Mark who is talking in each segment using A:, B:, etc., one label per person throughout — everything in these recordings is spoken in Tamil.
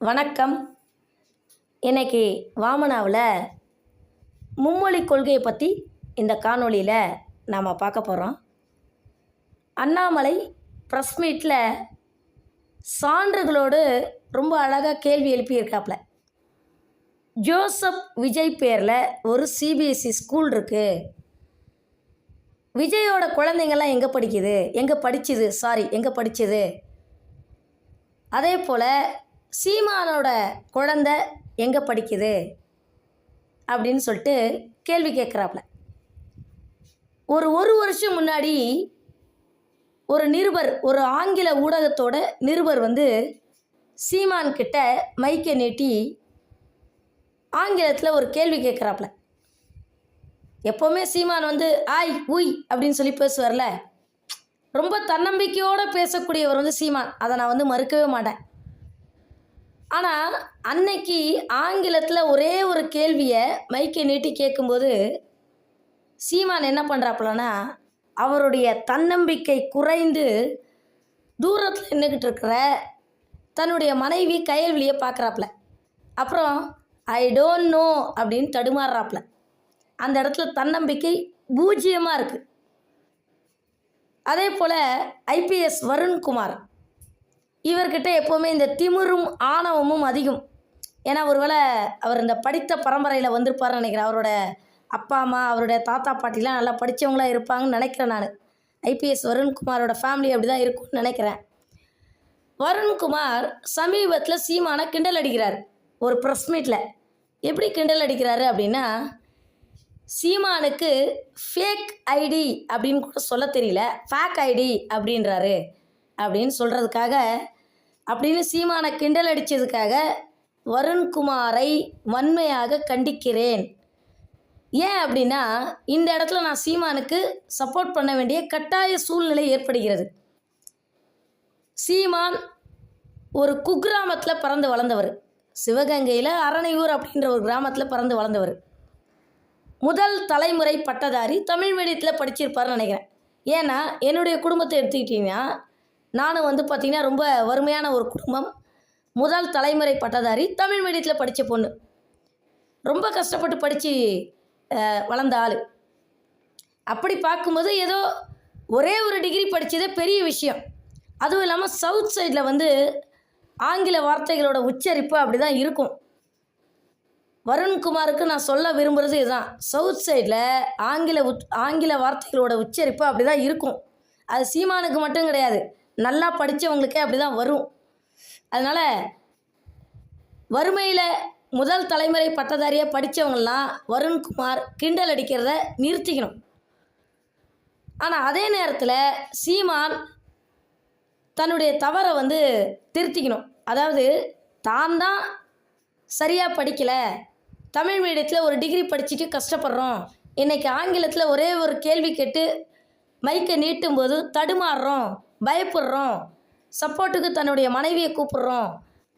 A: வணக்கம். இன்னைக்கு வாமனாவில் மும்மொழி கொள்கையை பற்றி இந்த காணொளியில் நாம் பார்க்க போகிறோம் அண்ணாமலை ப்ரெஸ் மீட்டில் சான்றுகளோடு ரொம்ப அழகாக கேள்வி எழுப்பியிருக்காப்புல ஜோசப் விஜய் பேரில் ஒரு சிபிஎஸ்சி ஸ்கூல் இருக்குது விஜயோட குழந்தைங்கள்லாம் எங்கே படிக்குது? எங்கே படிச்சுது? சாரி எங்கே படிச்சுது? அதே போல் சீமானோட குழந்த எங்கே படிக்குது? அப்படின்னு சொல்லிட்டு கேள்வி கேட்குறாப்புல. ஒரு ஒரு வருஷம் முன்னாடி ஒரு நிருபர் ஒரு ஆங்கில ஊடகத்தோட நிருபர் வந்து சீமான் கிட்ட மைக்கை நீட்டி ஆங்கிலத்தில் ஒரு கேள்வி கேட்குறாப்புல. எப்போவுமே சீமான் வந்து ஆய் உய் அப்படின்னு சொல்லி பேசுவார்ல. ரொம்ப தன்னம்பிக்கையோடு பேசக்கூடியவர் வந்து சீமான். அதை நான் வந்து மறுக்கவே மாட்டேன். ஆனால் அன்னைக்கு ஆங்கிலத்தில் ஒரே ஒரு கேள்வியை மைக்கை நீட்டி கேட்கும்போது சீமான் என்ன பண்ணுறாப்புலன்னா அவருடைய தன்னம்பிக்கை குறைந்து தூரத்தில் நின்றுக்கிட்டு இருக்கிற தன்னுடைய மனைவி கயல்விழியை பார்க்குறாப்புல அப்புறம் ஐ டோன்ட் நோ அப்படின்னு தடுமாறுறாப்புல. அந்த இடத்துல தன்னம்பிக்கை பூஜ்ஜியமாக இருக்குது அதே போல் ஐபிஎஸ் வருண்குமார். இவர்கிட்ட எப்போவுமே இந்த திமிரும் ஆணவமும் அதிகம். ஏன்னா ஒருவேளை அவர் இந்த படித்த பரம்பரையில் வந்திருப்பார்னு நினைக்கிறேன். அவரோட அப்பா அம்மா அவருடைய தாத்தா பாட்டிலாம் நல்லா படித்தவங்களாக இருப்பாங்கன்னு நினைக்கிறேன் நான். ஐபிஎஸ் வருண்குமாரோட ஃபேமிலி அப்படி தான் இருக்கும்னு நினைக்கிறேன். வருண்குமார் சமீபத்தில் சீமானை கிண்டல் அடிக்கிறார். ஒரு ப்ரெஸ் மீட்டில் எப்படி கிண்டல் அடிக்கிறாரு அப்படின்னா சீமானுக்கு ஃபேக் ஐடி அப்படின்னு கூட சொல்ல தெரியல. ஃபேக் ஐடி அப்படின்றாரு. அப்படின்னு சொல்கிறதுக்காக அப்படின்னு சீமானை கிண்டல் அடித்ததுக்காக வருண்குமாரை வன்மையாக கண்டிக்கிறேன். ஏன் அப்படின்னா இந்த இடத்துல நான் சீமானுக்கு சப்போர்ட் பண்ண வேண்டிய கட்டாய சூழ்நிலை ஏற்படுகிறது. சீமான் ஒரு குக்கிராமத்தில் பிறந்து வளர்ந்தவர். சிவகங்கையில் அரணையூர் அப்படின்ற ஒரு கிராமத்தில் பிறந்து வளர்ந்தவர். முதல் தலைமுறை பட்டதாரி தமிழ் மீடியத்தில் படிச்சிருப்பாருன்னு நினைக்கிறேன். ஏன்னா என்னுடைய குடும்பத்தை எடுத்துக்கிட்டிங்கன்னா நானும் வந்து பார்த்திங்கன்னா ரொம்ப வறுமையான ஒரு குடும்பம். முதல் தலைமுறை பட்டதாரி தமிழ் மீடியத்தில் படித்த பொண்ணு. ரொம்ப கஷ்டப்பட்டு படித்து வளர்ந்த ஆள். அப்படி பார்க்கும்போது ஏதோ ஒரே ஒரு டிகிரி படித்ததே பெரிய விஷயம். அதுவும் இல்லாமல் சவுத் சைடில் வந்து ஆங்கில வார்த்தைகளோட உச்சரிப்பு அப்படி தான் இருக்கும். வருண்குமாருக்கு நான் சொல்ல விரும்புகிறது இதுதான். சவுத் சைடில் ஆங்கில உத் ஆங்கில வார்த்தைகளோட உச்சரிப்பு அப்படி தான் இருக்கும். அது சீமானுக்கு மட்டும் கிடையாது. நல்லா படித்தவங்களுக்கே அப்படி தான் வரும். அதனால் வறுமையில் முதல் தலைமுறை பட்டதாரியாக படித்தவங்களாம் வருண்குமார் கிண்டல் அடிக்கிறத நிறுத்திக்கணும். ஆனால் அதே நேரத்தில் சீமான் தன்னுடைய தவறை வந்து திருத்திக்கணும். அதாவது தான் தான் சரியாக படிக்கலை. தமிழ் மீடியத்தில் ஒரு டிகிரி படிச்சுட்டு கஷ்டப்படுறோம். இன்றைக்கி ஆங்கிலத்தில் ஒரே ஒரு கேள்வி கேட்டு மைக்கை நீட்டும் போது தடுமாறுறோம். பயப்படுறோம். சப்போர்ட்டுக்கு தன்னுடைய மனைவியை கூப்பிடுறோம்.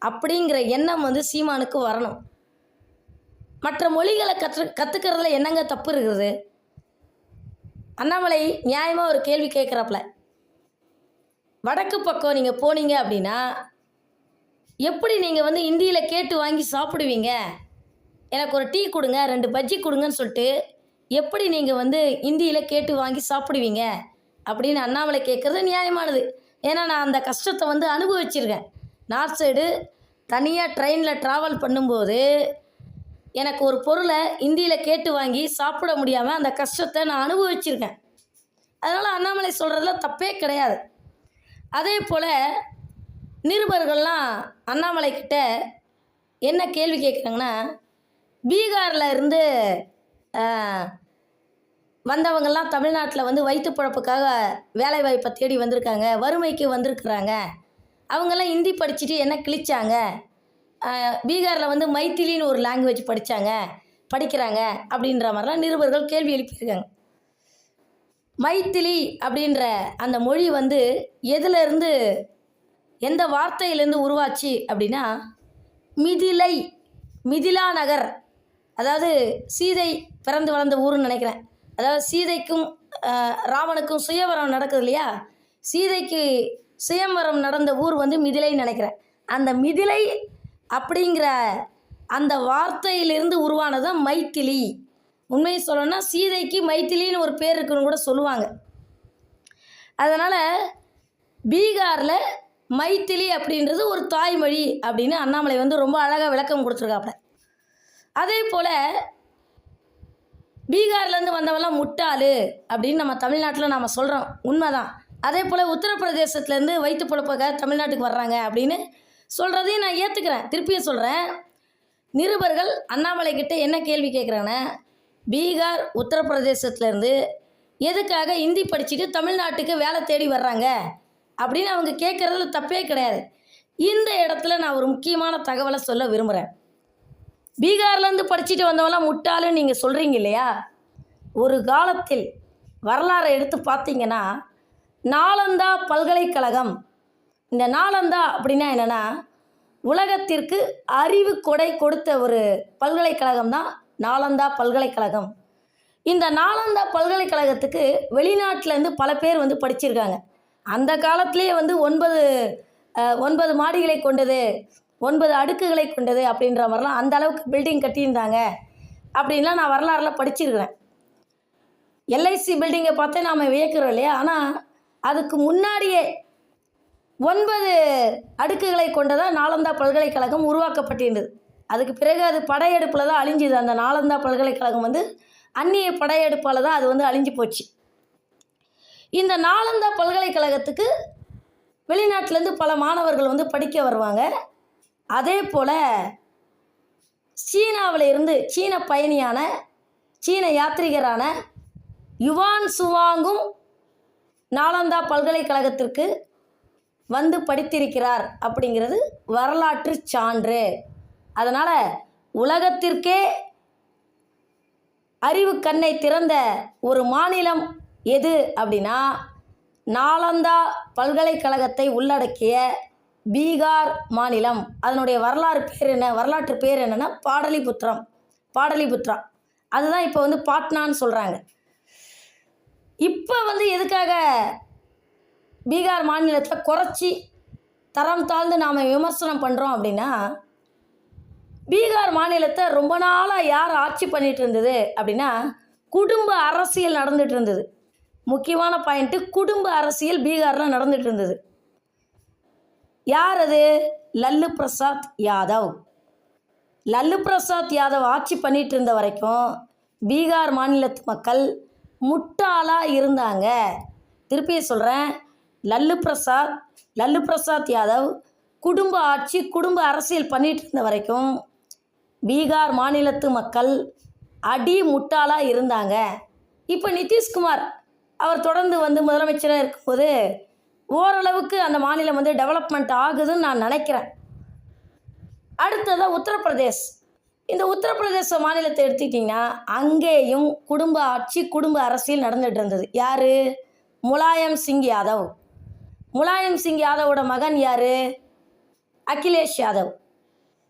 A: அப்படிங்கிற எண்ணம் வந்து சீமானுக்கு வரணும். மற்ற மொழிகளை கற்று கற்றுக்கிறதுல என்னங்க தப்பு இருக்குது? அண்ணாமலை நியாயமாக ஒரு கேள்வி கேட்குறாப்புல. வடக்கு பக்கம் நீங்கள் போனீங்க அப்படின்னா எப்படி நீங்கள் வந்து இந்தியில் கேட்டு வாங்கி சாப்பிடுவீங்க? எனக்கு ஒரு டீ கொடுங்க ரெண்டு பஜ்ஜி கொடுங்கன்னு சொல்லிட்டு எப்படி நீங்கள் வந்து இந்தியில் கேட்டு வாங்கி சாப்பிடுவீங்க? அப்படின்னு அண்ணாமலை கேட்குறது நியாயமானது. ஏன்னா நான் அந்த கஷ்டத்தை வந்து அனுபவிச்சிருக்கேன். நார்த் சைடு தனியாக ட்ரெயினில் ட்ராவல் பண்ணும்போது எனக்கு ஒரு பொருளை இந்தியில் கேட்டு வாங்கி சாப்பிட முடியாமல் அந்த கஷ்டத்தை நான் அனுபவிச்சிருக்கேன். அதனால் அண்ணாமலை சொல்கிறதுல தப்பே கிடையாது. அதே போல் நிருபர்கள்லாம் அண்ணாமலை கிட்ட என்ன கேள்வி கேட்குறாங்கன்னா பீகாரில் இருந்து வந்தவங்கெல்லாம் தமிழ்நாட்டில் வந்து வயிற்று பழப்புக்காக வேலை வாய்ப்பை தேடி வந்திருக்காங்க வறுமைக்கு வந்திருக்கிறாங்க. அவங்கெல்லாம் ஹிந்தி படிச்சுட்டு என்ன கிழிச்சாங்க? பீகாரில் வந்து மைத்திலின்னு ஒரு லாங்குவேஜ் படித்தாங்க படிக்கிறாங்க அப்படின்ற மாதிரிலாம் நிருபர்கள் கேள்வி எழுப்பியிருக்காங்க. மைத்திலி அப்படின்ற அந்த மொழி வந்து எதுலேருந்து எந்த வார்த்தையிலேருந்து உருவாச்சு அப்படின்னா மிதிலை மிதிலா நகர் அதாவது சீதை பிறந்து வளர்ந்த ஊருன்னு நினைக்கிறேன். அதாவது சீதைக்கும் ராவனுக்கும் சுயவரம் நடக்குது இல்லையா? சீதைக்கு சுயம்வரம் நடந்த ஊர் வந்து மிதிலைன்னு நினைக்கிறேன். அந்த மிதிலை அப்படிங்கிற அந்த வார்த்தையிலிருந்து உருவானது மைத்திலி. உண்மையை சொல்லணும்னா சீதைக்கு மைத்திலின்னு ஒரு பேர் இருக்குன்னு கூட சொல்லுவாங்க. அதனால் பீகாரில் மைத்திலி அப்படின்றது ஒரு தாய்மொழி அப்படின்னு அண்ணாமலை வந்து ரொம்ப அழகாக விளக்கம் கொடுத்துருக்காப்புல. அதே போல் பீகார்லேருந்து வந்தவெல்லாம் முட்டாளு அப்படின்னு நம்ம தமிழ்நாட்டில் நாம் சொல்கிறோம் உண்மைதான். அதே போல் உத்தரப்பிரதேசத்துலேருந்து வயிற்று பொழப்புக்காக தமிழ்நாட்டுக்கு வர்றாங்க அப்படின்னு சொல்கிறதையும் நான் ஏற்றுக்கிறேன் திருப்பியும் சொல்கிறேன் நிருபர்கள் அண்ணாமலை கிட்டே என்ன கேள்வி கேட்குறாங்கன்னா பீகார் உத்தரப்பிரதேசத்துலேருந்து எதுக்காக ஹிந்தி படிச்சுட்டு தமிழ்நாட்டுக்கு வேலை தேடி வர்றாங்க? அப்படின்னு அவங்க கேட்குறதுல தப்பே கிடையாது. இந்த இடத்துல நான் ஒரு முக்கியமான தகவலை சொல்ல விரும்புகிறேன் பீகார்லேருந்து படிச்சுட்டு வந்தவங்களாம் முட்டாளுன்னு நீங்கள் சொல்கிறீங்க இல்லையா? ஒரு காலத்தில் வரலாறை எடுத்து பார்த்தீங்கன்னா நாலந்தா பல்கலைக்கழகம். இந்த நாலந்தா அப்படின்னா என்னென்னா உலகத்திற்கு அறிவு கொடை கொடுத்த ஒரு பல்கலைக்கழகம் தான் நாலந்தா பல்கலைக்கழகம். இந்த நாலந்தா பல்கலைக்கழகத்துக்கு வெளிநாட்டிலேருந்து பல பேர் வந்து படிச்சிருக்காங்க. அந்த காலத்திலேயே வந்து ஒன்பது ஒன்பது மாடிகளை கொண்டது. ஒன்பது அடுக்குகளை கொண்டது அப்படின்ற மாதிரிலாம் அந்த அளவுக்கு பில்டிங் கட்டியிருந்தாங்க. அப்படின்லாம் நான் வரலாறுல படிச்சிருக்கிறேன். எல்ஐசி பில்டிங்கை பார்த்தே நாம் வியக்கிறோம் இல்லையா? ஆனால் அதுக்கு முன்னாடியே ஒன்பது அடுக்குகளை கொண்டதாக நாலந்தா பல்கலைக்கழகம் உருவாக்கப்பட்டிருந்தது. அதுக்கு பிறகு அது படையெடுப்பில் தான் அழிஞ்சுது. அந்த நாலந்தா பல்கலைக்கழகம் வந்து அந்நிய படையெடுப்பால் தான் அது வந்து அழிஞ்சு போச்சு. இந்த நாலந்தா பல்கலைக்கழகத்துக்கு வெளிநாட்டிலேருந்து பல மாணவர்கள் வந்து படிக்க வருவாங்க. அதே போல் சீனாவில் இருந்து சீன பயணியான சீன யாத்ரிகரான யுவான் சுவாங்கும் நாலந்தா பல்கலைக்கழகத்திற்கு வந்து படித்திருக்கிறார் அப்படிங்கிறது வரலாற்று சான்று. அதனால் உலகத்திற்கே அறிவு கண்ணை திறந்த ஒரு மாநிலம் எது அப்படின்னா நாலந்தா பல்கலைக்கழகத்தை உள்ளடக்கிய பீகார் மாநிலம். அதனுடைய வரலாறு பேர் என்ன? வரலாற்று பேர் என்னென்னா பாடலிபுத்திரம். பாடலிபுத்ரா அதுதான் இப்போ வந்து பாட்னான்னு சொல்கிறாங்க இப்போ வந்து எதுக்காக பீகார் மாநிலத்தில் குறைச்சி தரம் தாழ்ந்து நாம் விமர்சனம் பண்ணுறோம் அப்படின்னா பீகார் மாநிலத்தை ரொம்ப நாளாக யார் ஆட்சி பண்ணிட்டு இருந்தது அப்படின்னா குடும்ப அரசியல் நடந்துகிட்டு இருந்தது. முக்கியமான பாயிண்ட்டு குடும்ப அரசியல் பீகாரில் நடந்துகிட்டு இருந்தது. யார் அது? லல்லு பிரசாத் யாதவ். லல்லு பிரசாத் யாதவ் ஆட்சி பண்ணிட்டு இருந்த வரைக்கும் பீகார் மாநிலத்து மக்கள் முட்டாளாக இருந்தாங்க. திருப்பி சொல்கிறேன் லல்லு பிரசாத் லல்லு பிரசாத் யாதவ் குடும்ப ஆட்சி குடும்ப அரசியல் பண்ணிட்டு இருந்த வரைக்கும் பீகார் மாநிலத்து மக்கள் அடி முட்டாளாக இருந்தாங்க. இப்போ நிதிஷ்குமார் அவர் தொடர்ந்து வந்து முதலமைச்சராக இருக்கும்போது ஓரளவுக்கு அந்த மாநிலம் வந்து டெவலப்மெண்ட் ஆகுதுன்னு நான் நினைக்கிறேன். அடுத்ததாக உத்தரப்பிரதேஷ். இந்த உத்தரப்பிரதேச மாநிலத்தை எடுத்துக்கிட்டிங்கன்னா அங்கேயும் குடும்ப ஆட்சி குடும்ப அரசியல் நடந்துகிட்டு இருந்தது. யார்? முலாயம் சிங் யாதவ். முலாயம் சிங் யாதவோட மகன் யார்? அகிலேஷ் யாதவ்.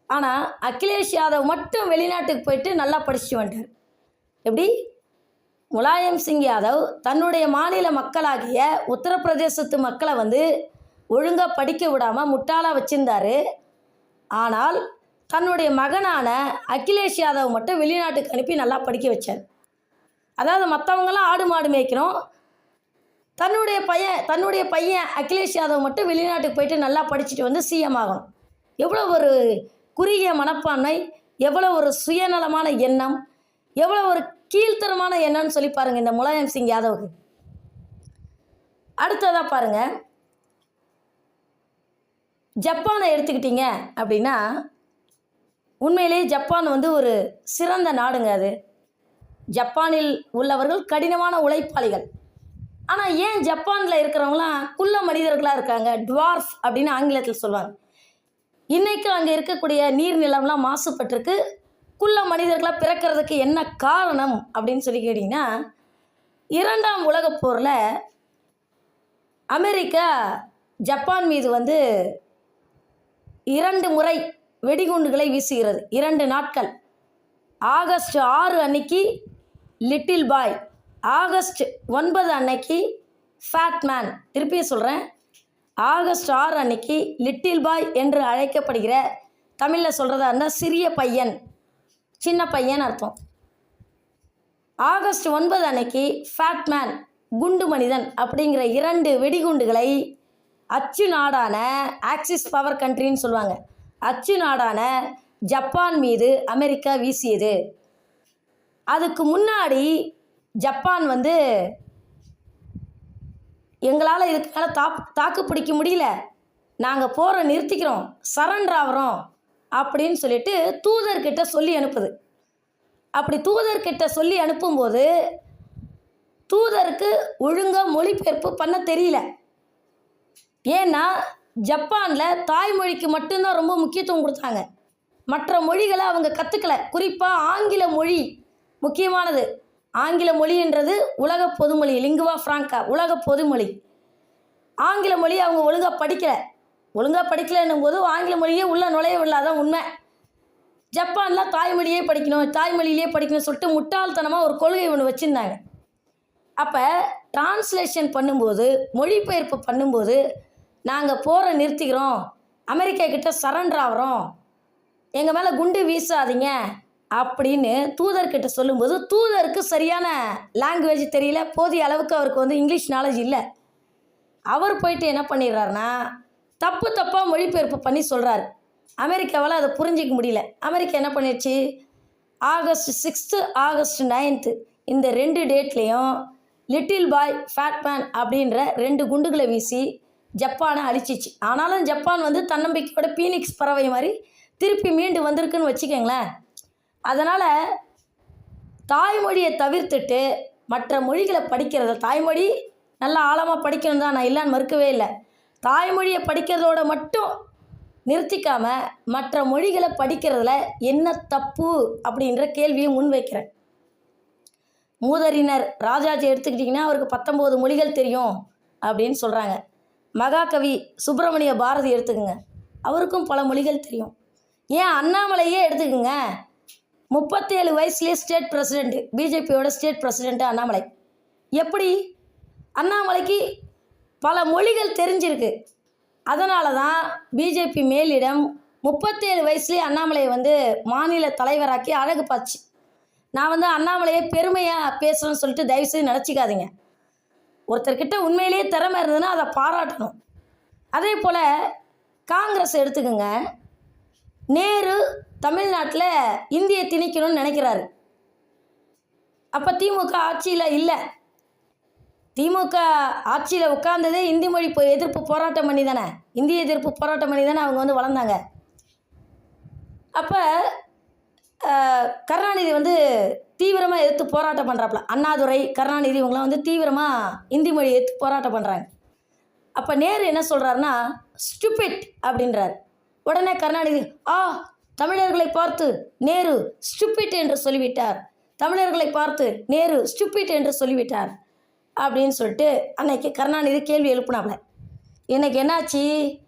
A: ஆனால் அகிலேஷ் யாதவ் மட்டும் வெளிநாட்டுக்கு போயிட்டு நல்லா படிச்சுட்டு வந்துட்டார். எப்படி? முலாயம் சிங் யாதவ் தன்னுடைய மாநில மக்களாகிய உத்தரப்பிரதேசத்து மக்களை வந்து ஒழுங்காக படிக்க விடாமல் முட்டாளாக வச்சுருந்தார். ஆனால் தன்னுடைய மகனான அகிலேஷ் யாதவ் மட்டும் வெளிநாட்டுக்கு அனுப்பி நல்லா படிக்க வச்சார். அதாவது மற்றவங்களாம் ஆடு மாடு மேய்க்கணும். தன்னுடைய பையன் தன்னுடைய பையன் அகிலேஷ் யாதவ் மட்டும் வெளிநாட்டுக்கு போயிட்டு நல்லா படிச்சுட்டு வந்து சிஎம் ஆகணும். எவ்வளோ ஒரு குறுகிய மனப்பான்மை எவ்வளோ ஒரு சுயநலமான எண்ணம் எவ்வளோ ஒரு கீழ்த்தரமான என்னன்னு சொல்லி பாருங்கள் இந்த முலாயம் சிங் யாதவுக்கு. அடுத்ததாக பாருங்கள் ஜப்பானை எடுத்துக்கிட்டீங்க அப்படின்னா உண்மையிலேயே ஜப்பான் வந்து ஒரு சிறந்த நாடுங்க அது. ஜப்பானில் உள்ளவர்கள் கடினமான உழைப்பாளிகள். ஆனால் ஏன் ஜப்பானில் இருக்கிறவங்களாம் குள்ள மனிதர்களாக இருக்காங்க? டுவார்ஃப் அப்படின்னு ஆங்கிலத்தில் சொல்லுவாங்க. இன்றைக்கும் அங்கே இருக்கக்கூடிய நீர்நிலம்லாம் மாசுபட்டிருக்கு. குள்ள மனிதர்களாக பிறக்கிறதுக்கு என்ன காரணம் அப்படின்னு சொல்லி கேட்டிங்கன்னா இரண்டாம் உலகப் போரில் அமெரிக்கா ஜப்பான் மீது வந்து இரண்டு முறை வெடிகுண்டுகளை வீசுகிறது. இரண்டு நாட்கள். ஆகஸ்ட் ஆறு அன்னைக்கு லிட்டில் பாய் ஆகஸ்ட் ஒன்பது அன்னைக்கு ஃபேட் மேன். திருப்பி சொல்கிறேன் ஆகஸ்ட் ஆறு அன்னைக்கு லிட்டில் பாய் என்று அழைக்கப்படுகிற தமிழில் சொல்கிறதா இருந்தால் சிறிய பையன். சின்ன பையன் அர்த்தம். ஆகஸ்ட் ஒன்பது அன்னைக்கு ஃபேட்மேன் குண்டு மனிதன் அப்படிங்கிற இரண்டு வெடிகுண்டுகளை அச்சு நாடான ஆக்சிஸ் பவர் கண்ட்ரின்னு சொல்லுவாங்க. அச்சு நாடான ஜப்பான் மீது அமெரிக்கா வீசியது. அதுக்கு முன்னாடி ஜப்பான் வந்து எங்களால் இதுக்கு மேலே தாக்கு தாக்கு பிடிக்க முடியல. நாங்கள் போகிற நிறுத்திக்கிறோம். சரண்டர் ஆகிறோம். அப்படின்னு சொல்லிட்டு தூதர்கிட்ட சொல்லி அனுப்புது. அப்படி தூதர்கிட்ட சொல்லி அனுப்பும்போது தூதருக்கு ஒழுங்காக மொழிபெயர்ப்பு பண்ண தெரியல. ஏன்னா ஜப்பானில் தாய்மொழிக்கு மட்டும்தான் ரொம்ப முக்கியத்துவம் கொடுத்தாங்க. மற்ற மொழிகளை அவங்க கற்றுக்கல குறிப்பாக ஆங்கில மொழி முக்கியமானது. ஆங்கில மொழின்றது உலக பொதுமொழி லிங்குவா ஃப்ராங்கா உலக பொதுமொழி. ஆங்கில மொழி அவங்க ஒழுங்காக படிக்கலை. ஒழுங்காக படிக்கலைன்னும் போது ஆங்கில மொழியே உள்ளே நுழைய விடலாதான் உண்மை. ஜப்பானில் தாய்மொழியே படிக்கணும் தாய்மொழியிலே படிக்கணும்னு சொல்லிட்டு முட்டாள்தனமாக ஒரு கொள்கை ஒன்று வச்சுருந்தாங்க. அப்போ டிரான்ஸ்லேஷன் பண்ணும்போது மொழிபெயர்ப்பு பண்ணும்போது நாங்கள் போகிற நிறுத்திக்கிறோம் அமெரிக்கா கிட்ட சரண்டர் ஆகிறோம் எங்கள் மேலே குண்டு வீசாதீங்க அப்படின்னு தூதர்கிட்ட சொல்லும்போது தூதருக்கு சரியான லாங்குவேஜ் தெரியல போதிய அளவுக்கு அவருக்கு வந்து இங்கிலீஷ் நாலேஜ் இல்லை. அவர் போயிட்டு என்ன பண்ணிடுறாருன்னா தப்பு தப்பாக மொழிபெயர்ப்பு பண்ணி சொல்கிறாரு அமெரிக்காவால் அதை புரிஞ்சிக்க முடியல. அமெரிக்கா என்ன பண்ணிடுச்சு? ஆகஸ்ட் சிக்ஸ்த்து ஆகஸ்ட் நைன்த்து இந்த ரெண்டு டேட்லேயும் லிட்டில் பாய் ஃபேட்மேன் அப்படின்ற ரெண்டு குண்டுகளை வீசி ஜப்பானை அழிச்சிச்சு. ஆனாலும் ஜப்பான் வந்து தன்னம்பிக்கையோட பீனிக்ஸ் பறவை மாதிரி திருப்பி மீண்டு வந்திருக்குன்னு வச்சுக்கோங்களேன். அதனால் தாய்மொழியை தவிர்த்துட்டு மற்ற மொழிகளை படிக்கிறத தாய்மொழி நல்லா ஆழமாக படிக்கணும் தான் நான் இல்லைன்னு மறுக்கவே இல்லை. தாய்மொழியை படிக்கிறதோட மட்டும் நிறுத்திக்காம மற்ற மொழிகளை படிக்கிறதுல என்ன தப்பு அப்படின்ற கேள்வியை முன்வைக்கிறேன் மூதறிஞர் ராஜாஜி எடுத்துக்கிட்டிங்கன்னா அவருக்கு பத்தொம்போது மொழிகள் தெரியும் அப்படின்னு சொல்கிறாங்க மகாகவி சுப்பிரமணிய பாரதி எடுத்துக்கோங்க. அவருக்கும் பல மொழிகள் தெரியும். ஏன் அண்ணாமலையே எடுத்துக்கோங்க. முப்பத்தேழு வயசுலேயே ஸ்டேட் பிரசிடெண்ட்டு பிஜேபியோட ஸ்டேட் பிரசிடெண்ட்டு அண்ணாமலை. எப்படி? அண்ணாமலைக்கு பல மொழிகள் தெரிஞ்சிருக்கு. அதனால தான் பிஜேபி மேலிடம் முப்பத்தேழு வயசுலேயே அண்ணாமலையை வந்து மாநில தலைவராக்கி அழகு பாச்சு. நான் வந்து அண்ணாமலையை பெருமையாக பேசுகிறேன்னு சொல்லிட்டு தயவுசெய்து நினச்சிக்காதீங்க. ஒருத்தர்கிட்ட உண்மையிலேயே திறமை இருந்ததுன்னா அதை பாராட்டணும். அதே போல் காங்கிரஸ் எடுத்துக்கோங்க. நேரு தமிழ்நாட்டில் இந்தியை திணிக்கணும்னு நினைக்கிறாரு. அப்போ திமுக ஆட்சியில் இல்லை. திமுக ஆட்சியில் உட்கார்ந்ததே இந்தி மொழி போ- எதிர்ப்பு போராட்டம் பண்ணி தானே. இந்திய எதிர்ப்பு போராட்டம் பண்ணி தானே அவங்க வந்து வளர்ந்தாங்க. அப்போ கருணாநிதி வந்து தீவிரமாக எதிர்த்து போராட்டம் பண்ணுறாப்புல அண்ணாதுரை கருணாநிதி இவங்களாம் வந்து தீவிரமாக இந்தி மொழி எதிர்த்து போராட்டம் பண்ணுறாங்க அப்போ நேரு என்ன சொல்கிறாருன்னா ஸ்டூபிட் அப்படின்றார். உடனே கருணாநிதி ஆ தமிழர்களை பார்த்து நேரு ஸ்டூபிட் என்று சொல்லிவிட்டார். தமிழர்களை பார்த்து நேரு ஸ்டூபிட் என்று சொல்லிவிட்டார். அப்படின்னு சொல்லிட்டு அன்னைக்கு கருணாநிதி கேள்வி எழுப்புனாங்க இன்னைக்கு என்னாச்சு?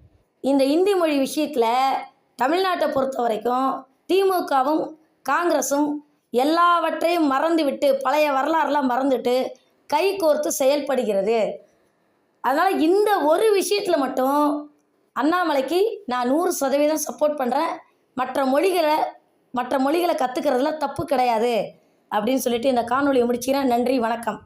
A: இந்த இந்தி மொழி விஷயத்தில் தமிழ்நாட்டை பொறுத்த வரைக்கும் திமுகவும் காங்கிரஸும் எல்லாவற்றையும் மறந்துவிட்டு பழைய வரலாறுலாம் மறந்துட்டு கை கோர்த்து செயல்படுகிறது. அதனால் இந்த ஒரு விஷயத்தில் மட்டும் அண்ணாமலைக்கு நான் நூறு சதவீதம் சப்போர்ட் பண்ணுறேன் மற்ற மொழிகளை மற்ற மொழிகளை கற்றுக்கிறதுல தப்பு கிடையாது. அப்படின்னு சொல்லிட்டு இந்த காணொலியை முடிச்சுக்கிறேன். நன்றி வணக்கம்.